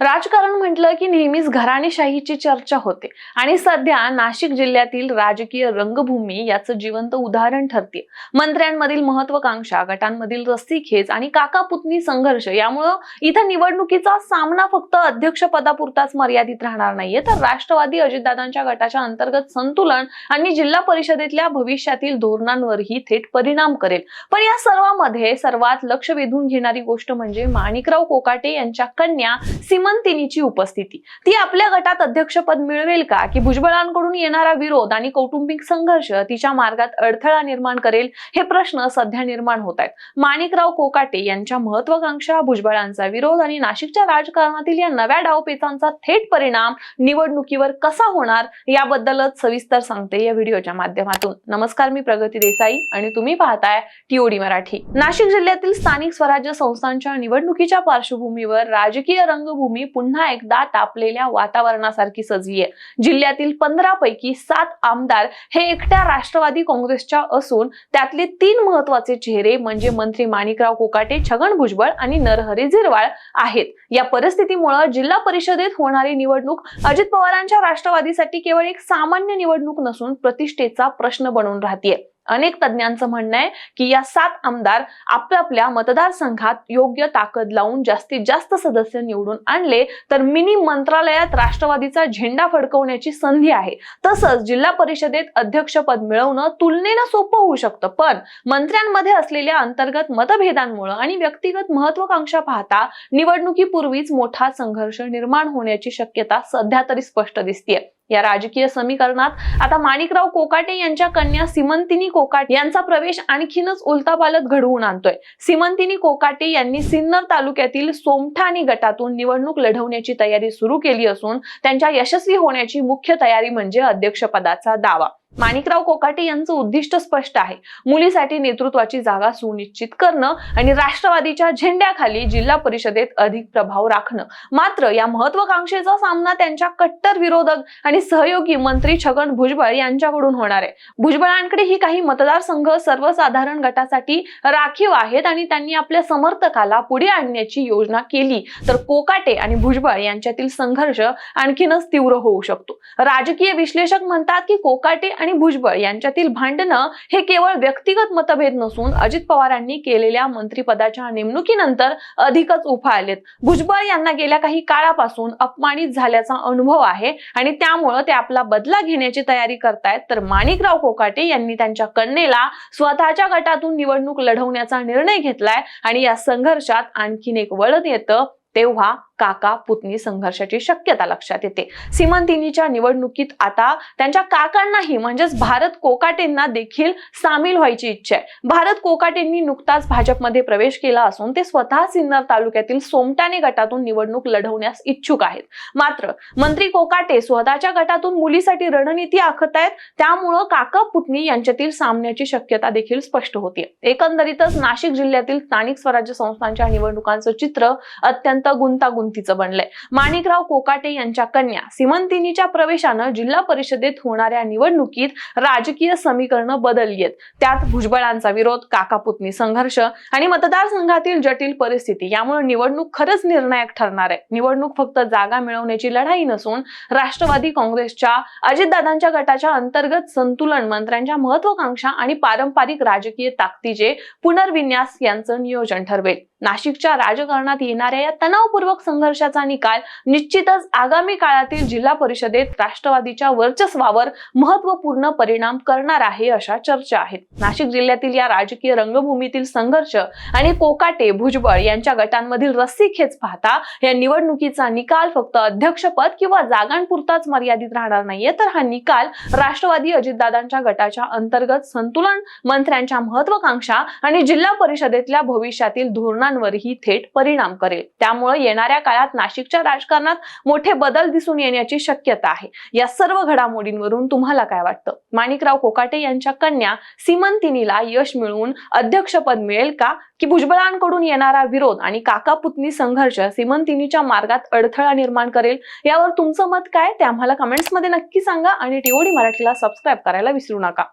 राजकारण म्हटलं की नेहमीच घराणेशाहीची चर्चा होते. आणि सध्या नाशिक जिल्ह्यातील राजकीय रंगभूमी याचं जिवंत उदाहरण ठरते मंत्र्यांमधील महत्वाकांक्षा गटांमधील रस्सीखेच आणि काका पुतणी संघर्ष यामुळं इथं निवडणुकीचा सामना फक्त अध्यक्षपदापुरताच मर्यादित राहणार नाहीये. तर राष्ट्रवादी अजितदादांच्या गटाच्या अंतर्गत संतुलन आणि जिल्हा परिषदेतल्या भविष्यातील धोरणांवरही थेट परिणाम करेल. पण या सर्वांमध्ये सर्वात लक्ष वेधून घेणारी गोष्ट म्हणजे माणिकराव कोकाटे यांच्या कन्या सीमा हेमंतिनीची उपस्थिती. ती आपल्या गटात अध्यक्षपद मिळवेल का? की भुजबळांकडून येणारा विरोध आणि कौटुंबिक संघर्ष तिच्या मार्गात अडथळा निर्माण करेल? हे प्रश्न सध्या निर्माण होत आहेत. माणिकराव कोकाटे यांच्या महत्वाकांक्षा भुजबळांचा विरोध आणि नाशिकच्या राजकारणातील या नव्या डावपेचांचा थेट परिणाम निवडणुकीवर कसा होणार याबद्दलच सविस्तर सांगते या व्हिडिओच्या माध्यमातून. नमस्कार मी प्रगती देसाई आणि तुम्ही पाहताय टीओडी मराठी. नाशिक जिल्ह्यातील स्थानिक स्वराज्य संस्थांच्या निवडणुकीच्या पार्श्वभूमीवर राजकीय रंगभूमी पुन्हा एकदा तापलेल्या वातावरणासारखी सजली आहे जिल्ह्यातील पंधरा पैकी सात आमदार हे एकट्या राष्ट्रवादी काँग्रेसच्या असून त्यातले तीन महत्त्वाचे चेहरे म्हणजे मंत्री माणिकराव कोकाटे छगन भुजबळ आणि नरहरी झिरवाळ आहेत. या परिस्थितीमुळे जिल्हा परिषदेत होणारी निवडणूक अजित पवारांच्या राष्ट्रवादीसाठी केवळ एक सामान्य निवडणूक नसून प्रतिष्ठेचा प्रश्न बनून राहतीये. अनेक तज्ज्ञांचं म्हणणं आहे की या सात आमदार आपापल्या मतदारसंघात योग्य ताकद लावून जास्तीत जास्त सदस्य निवडून आणले तर मिनी मंत्रालयात राष्ट्रवादीचा झेंडा फडकवण्याची संधी आहे. तसंच जिल्हा परिषदेत अध्यक्षपद मिळवणं तुलनेनं सोपं होऊ शकतं. पण मंत्र्यांमध्ये असलेल्या अंतर्गत मतभेदांमुळे आणि व्यक्तिगत महत्वाकांक्षा पाहता निवडणुकीपूर्वीच मोठा संघर्ष निर्माण होण्याची शक्यता सध्या तरी स्पष्ट दिसतीये. या राजकीय समीकरणात. आता माणिकराव कोकाटे यांच्या कन्या सिमंतिनी कोकाटे यांचा प्रवेश आणखीनच उलतापालत घडवून आणतोय. सिमंतिनी कोकाटे यांनी सिन्नर तालुक्यातील सोमठाणी गटातून निवडणूक लढवण्याची तयारी सुरू केली असून त्यांच्या यशस्वी होण्याची मुख्य तयारी म्हणजे अध्यक्षपदाचा दावा. माणिकराव कोकाटे यांचं उद्दिष्ट स्पष्ट आहे. मुलीसाठी नेतृत्वाची जागा सुनिश्चित करणं आणि राष्ट्रवादीच्या झेंड्याखाली जिल्हा परिषदेत अधिक प्रभाव राखणं. मात्र या महत्वाकांक्षेचा सामना त्यांच्या कट्टर विरोधक आणि सहयोगी मंत्री छगन भुजबळ यांच्याकडून होणार आहे. भुजबळांकडे ही काही मतदारसंघ सर्वसाधारण गटासाठी राखीव आहेत आणि त्यांनी आपल्या समर्थकाला पुढे आणण्याची योजना केली. तर कोकाटे आणि भुजबळ यांच्यातील संघर्ष आणखीनच तीव्र होऊ शकतो. राजकीय विश्लेषक म्हणतात की कोकाटे आणि भुजबळ यांच्यातील भांडणं हे केवळ व्यक्तिगत मतभेद नसून अजित पवारांनी केलेल्या मंत्रिपदाच्या नेमणुकीनंतर अधिकच उफाळलेत भुजबळ यांना गेल्या काही काळापासून अपमानित झाल्याचा अनुभव आहे आणि त्यामुळं ते आपला बदला घेण्याची तयारी करतायत. तर माणिकराव कोकाटे यांनी त्यांच्या कन्येला स्वतःच्या गटातून निवडणूक लढवण्याचा निर्णय घेतलाय आणि या संघर्षात आणखीन एक वळण येतं तेव्हा काका पुतणी संघर्षाची शक्यता लक्षात येते. सीमंतिनीच्या निवडणुकीत आता त्यांच्या काकांनाही म्हणजेच भारत कोकाटेंना देखील सामील व्हायची इच्छा आहे. भारत कोकाटेंनी नुकताच भाजपमध्ये प्रवेश केला असून ते स्वतः सिन्नर तालुक्यातील सोमटाणे गटातून निवडणूक लढवण्यास इच्छुक आहेत. मात्र मंत्री कोकाटे स्वतःच्या गटातून मुलीसाठी रणनीती आखत आहेत त्यामुळं काका पुतणी यांच्यातील सामन्याची शक्यता देखील स्पष्ट होती एकंदरीतच नाशिक जिल्ह्यातील स्थानिक स्वराज्य संस्थांच्या निवडणुकांचं चित्र अत्यंत तिचं बनलंय. माणिकराव कोकाटे यांच्या कन्या सिमंतिनीच्या प्रवेशानं जिल्हा परिषदेत होणाऱ्या निवडणुकीत राजकीय समीकरणं बदलली आहेत त्यात भुजबळांचा विरोध काकापुतनी संघर्ष आणि मतदारसंघातील जटिल परिस्थिती यामुळे निवडणूक खरंच निर्णायक ठरणार आहे. निवडणूक फक्त जागा मिळवण्याची लढाई नसून राष्ट्रवादी काँग्रेसच्या अजितदादांच्या गटाच्या अंतर्गत संतुलन मंत्र्यांच्या महत्वाकांक्षा आणि पारंपरिक राजकीय ताकदीचे पुनर्विन्यास यांचं नियोजन ठरवेल. नाशिकच्या राजकारणात येणाऱ्या या तणावपूर्वक संघर्षाचा निकाल निश्चितच आगामी काळातील जिल्हा परिषदेत राष्ट्रवादीच्या वर्चस्वावर महत्त्वपूर्ण परिणाम करणार आहे अशा चर्चा आहेत. नाशिक जिल्ह्यातील या राजकीय रंगभूमीतील संघर्ष आणि कोकाटे भुजबळ यांच्या गटांमधील रस्सीखेच पाहता या निवडणुकीचा निकाल फक्त अध्यक्षपद किंवा जागांपुरताच मर्यादित राहणार नाहीये तर हा निकाल राष्ट्रवादी अजितदादांच्या गटाच्या अंतर्गत संतुलन मंत्र्यांच्या महत्वाकांक्षा आणि जिल्हा परिषदेतल्या भविष्यातील धोरणांवरही थेट परिणाम करेल. त्यामुळे येणाऱ्या काळात नाशिकच्या राजकारणात मोठे बदल दिसून येण्याची शक्यता आहे. या सर्व घडामोडींवरून तुम्हाला काय वाटतं? माणिकराव कोकाटे यांच्या कन्या सीमंतिनीला यश मिळवून अध्यक्षपद मिळेल का? की भुजबळांकडून येणारा विरोध आणि काका पुतणी संघर्ष सीमंतिनीच्या मार्गात अडथळा निर्माण करेल? यावर तुमचं मत काय? ते आम्हाला कमेंट्समध्ये नक्की सांगा आणि टीओडी मराठीला सबस्क्राईब करायला विसरू नका.